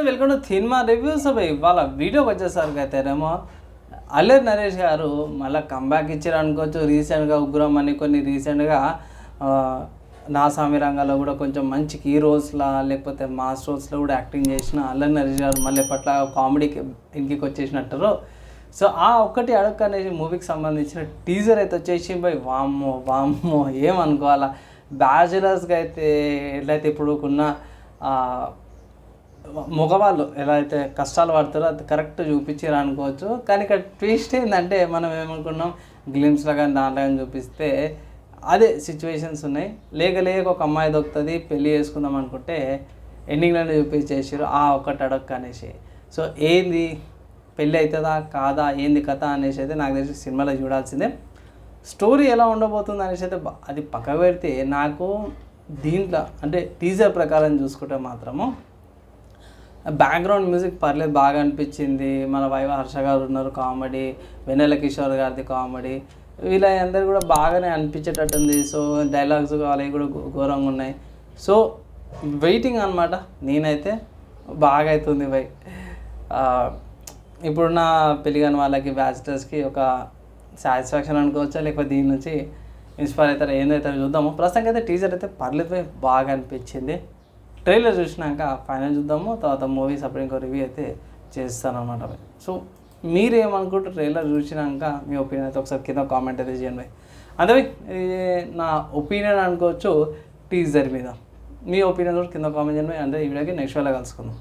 Welcome to cinema reviews ఇవాళ వీడియోకి వచ్చేసరికి అయితేనేమో అల్లరి నరేష్ గారు మళ్ళీ కంబ్యాక్ ఇచ్చారు అనుకోవచ్చు. రీసెంట్గా ఉగ్రం అని కొన్ని రీసెంట్గా నాసామి నా స్వామి రంగంలో కూడా కొంచెం మంచి హీరోస్లా లేకపోతే మాస్ రోల్స్లో కూడా యాక్టింగ్ చేసిన అల్లరి నరేష్ గారు మళ్ళీ పట్ల కామెడీకి ఇంటికి వచ్చేసినట్టు సో ఆ ఒక్కటి అడుగు అనేసి మూవీకి సంబంధించిన టీజర్ అయితే వచ్చేసి బై వామ్మో వామ్మో ఏమనుకోవాలా? బ్యాచులర్స్గా అయితే ఎట్లయితే ఇప్పుడు ఉన్న మగవాళ్ళు ఎలా అయితే కష్టాలు పడతారో అది కరెక్ట్ చూపించారు అనుకోవచ్చు. కానీ ఇక్కడ ట్విస్ట్ ఏంటంటే మనం ఏమనుకున్నాం గ్లిమ్స్లో కానీ దాంట్లో కానీ చూపిస్తే అదే సిచ్యువేషన్స్ ఉన్నాయి. లేక లేక ఒక అమ్మాయి దొక్కుతుంది పెళ్ళి చేసుకుందాం అనుకుంటే ఎండింగ్లోనే చూపించేసారు ఆ ఒక్కటి అడక్క అనేసి. సో ఏంది పెళ్ళి అవుతుందా కాదా ఏంది కథ అనేసి అయితే నాకు తెలిసి సినిమాలో చూడాల్సిందే. స్టోరీ ఎలా ఉండబోతుంది అనేసి అయితే అది పక్క పెడితే నాకు దీంట్లో అంటే టీజర్ ప్రకారం చూసుకుంటే మాత్రము బ్యాక్గ్రౌండ్ మ్యూజిక్ పర్లేదు బాగా అనిపించింది. మన వైవ హర్ష గారు ఉన్నారు కామెడీ వెన్నెల కిషోర్ గారిది కామెడీ వీళ్ళ అందరు కూడా బాగానే అనిపించేటట్టుంది. సో డైలాగ్స్ అవి కూడా ఘోరంగా ఉన్నాయి. సో వెయిటింగ్ అనమాట నేనైతే బాగా అవుతుంది బై ఇప్పుడున్న పెళ్ళిగాని వాళ్ళకి బ్యాచిలర్స్కి ఒక సాటిస్ఫాక్షన్ అనుకోవచ్చా? లేకపోతే దీని నుంచి ఇన్స్పైర్ అవుతారా? ఏందైతే చూద్దాము. ప్రస్తుతానికి అయితే టీజర్ అయితే పర్లేదు బాగా అనిపించింది. ట్రైలర్ చూసినాక ఫైనల్ చూద్దాము తర్వాత మూవీ సపరేట్ ఇంకో రివ్యూ అయితే చేస్తానమాట సో మీరు ట్రైలర్ చూసినాక మీ ఒపీనియన్ అయితే ఒకసారి కింద కామెంట్ అయితే చేయండి అంతే భయ్, నా ఒపీనియన్ అనుకోవచ్చు టీజర్ మీద. మీ ఒపీనియన్ కూడా కింద కామెంట్ చేయండి అంటే ఈ వీడియోకి నెక్స్ట్ వేళ కలుసుకుందాం.